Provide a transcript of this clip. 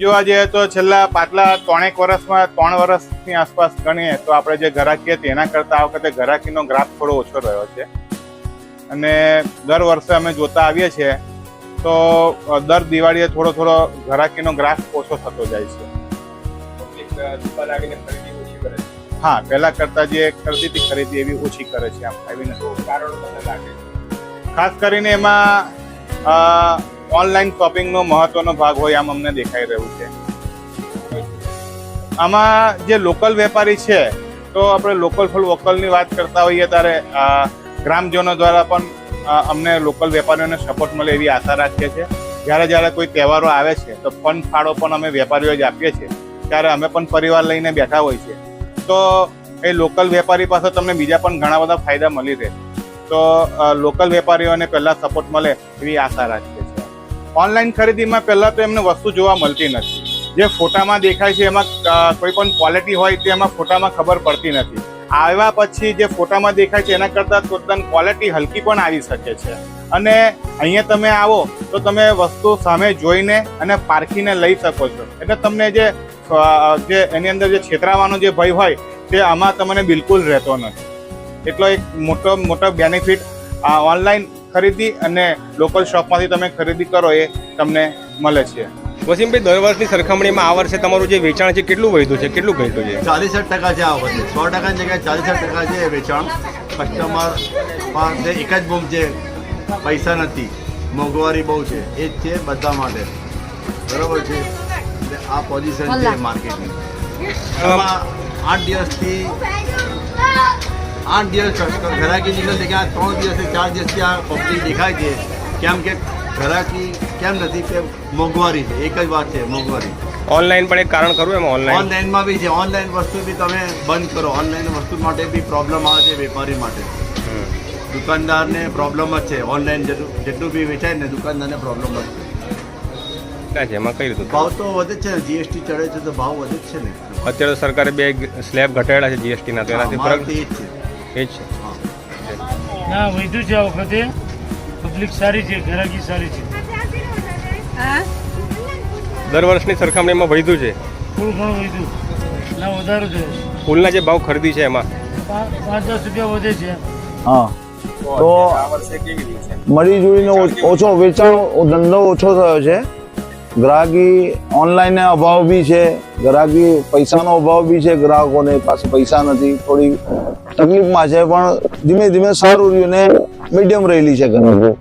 જોવા જઈએ તો છેલ્લા પાછલા ત્રણેક વર્ષમાં ત્રણ વર્ષની આસપાસ ગણીએ તો આપણે જે ઘરાકી હતી એના કરતાં આ વખતે ઘરાકીનો ગ્રાફ થોડો ઓછો રહ્યો છે. અને દર વર્ષે અમે જોતા આવીએ છીએ તો દર દિવાળીએ થોડો થોડો ઘરાકીનો ગ્રાફ ઓછો થતો જાય છે. હા પહેલા કરતાં જે કરતી હતી ખરીદી એવી ઓછી કરે છે આમ આવીને. ખાસ કરીને એમાં ઓનલાઈન શોપિંગનો મહત્વનો ભાગ હોય આમ અમને દેખાઈ રહ્યું છે. આમાં જે લોકલ વેપારી છે, તો આપણે લોકલ ફોર વોકલની વાત કરતા હોઈએ ત્યારે ગ્રામજનો દ્વારા પણ અમને લોકલ વેપારીઓને સપોર્ટ મળે એવી આશા રાખીએ છીએ. જ્યારે જ્યારે કોઈ તહેવારો આવે છે, તો ફંડ ફાળો પણ અમે વેપારીઓ જ આપીએ છીએ. ત્યારે અમે પણ પરિવાર લઈને બેઠા હોય છે. તો એ લોકલ વેપારી પાસે તમને બીજા પણ ઘણા બધા ફાયદા મળી રહે. તો લોકલ વેપારીઓને પહેલાં સપોર્ટ મળે એવી આશા રાખીએ ઓનલાઈન ખરીદીમાં પહેલાં તો એમને વસ્તુ જોવા મળતી નથી. જે ફોટામાં દેખાય છે એમાં કોઈ પણ ક્વોલિટી હોય તે એમાં ફોટામાં ખબર પડતી નથી. આવ્યા પછી જે ફોટામાં દેખાય છે એના કરતાં તદ્દન ક્વોલિટી હલકી પણ આવી શકે છે. અને અહીંયા તમે આવો તો તમે વસ્તુ સામે જોઈને અને પારખીને લઈ શકો છો. એટલે તમને જે જે એની અંદર જે છેતરાવાનો જે ભય હોય તે આમાં તમને બિલકુલ રહેતો નથી. એટલો એક મોટો મોટો બેનિફિટ ઓનલાઈન ખરીદી અને લોકલ શોપમાંથી તમે ખરીદી કરો એ તમને મળે છે. વસીમભાઈ દર વર્ષની સરખામણીમાં આ વર્ષે તમારું જે વેચાણ છે કેટલું વધ્યું છે? કેટલું ઘટ્યું છે? ચાલીસ ટકા છે આ વર્ષે. સો ટકાની જગ્યાએ ચાલીસ ટકા છે વેચાણ. કસ્ટમર પાસે એક જ બૂમ છે પૈસા નથી. મોંઘવારી બહુ છે. એ જ છે બધા માટે. બરાબર છે? આ પોઝિશન છે માર્કેટની એમાં આઠ દિવસથી આઠ દિવસ ઘરાકી નીકળશે કે આ ત્રણ દિવસથી ચાર દિવસથી આ પબ્લિક દેખાય છે. કેમ કે ઘરાકી કેમ નથી? કે મોંઘવારી છે. એક જ વાત છે મોંઘવારી. ઓનલાઈન પણ એક કારણ ખરું એમ ઓનલાઈન ઓનલાઈનમાં બી છે. ઓનલાઈન વસ્તુ બી તમે બંધ કરો. ઓનલાઈન વસ્તુ માટે બી પ્રોબ્લેમ આવે છે વેપારી માટે. દુકાનદારને પ્રોબ્લેમ જ છે. ઓનલાઈન જેટલું જેટલું બી વેચાય ને દુકાનદારને પ્રોબ્લેમ જ છે. છે એમાં કઈ રીતે ભાવ તો વધે જ છે ને. જીએસટી ચડે છે તો ભાવ વધે છે ને. અત્યારે તો સરકારે બે સ્લેબ ઘટાડ્યા છે જીએસટી ના તેનાથી ફરક? છે. એ છે. ના વધ્યું છે આ વખતે. પબ્લિક સારી છે ગ્રાહકી સારી છે. દર વર્ષની સરખામણીમાં વધ્યું છે. થોડું ઘણું વધ્યું. ના વધારે થયો છે. ફૂલના જે ભાવ ખરીદી છે એમાં. પાંચ દસ રૂપિયા વધે છે. હા. તો મળી જોઈને ઓછો વેચાણ ધંધો ઓછો થયો છે. ગ્રાહકી ઓનલાઈન અભાવ બી છે, ગ્રાહકી પૈસાનો અભાવ બી છે ગ્રાહકોને પાસે પૈસા નથી, થોડી તકલીફમાં છે, પણ ધીમે ધીમે સારું રહ્યું ને મીડિયમ રહેલી છે ગ્રાહકો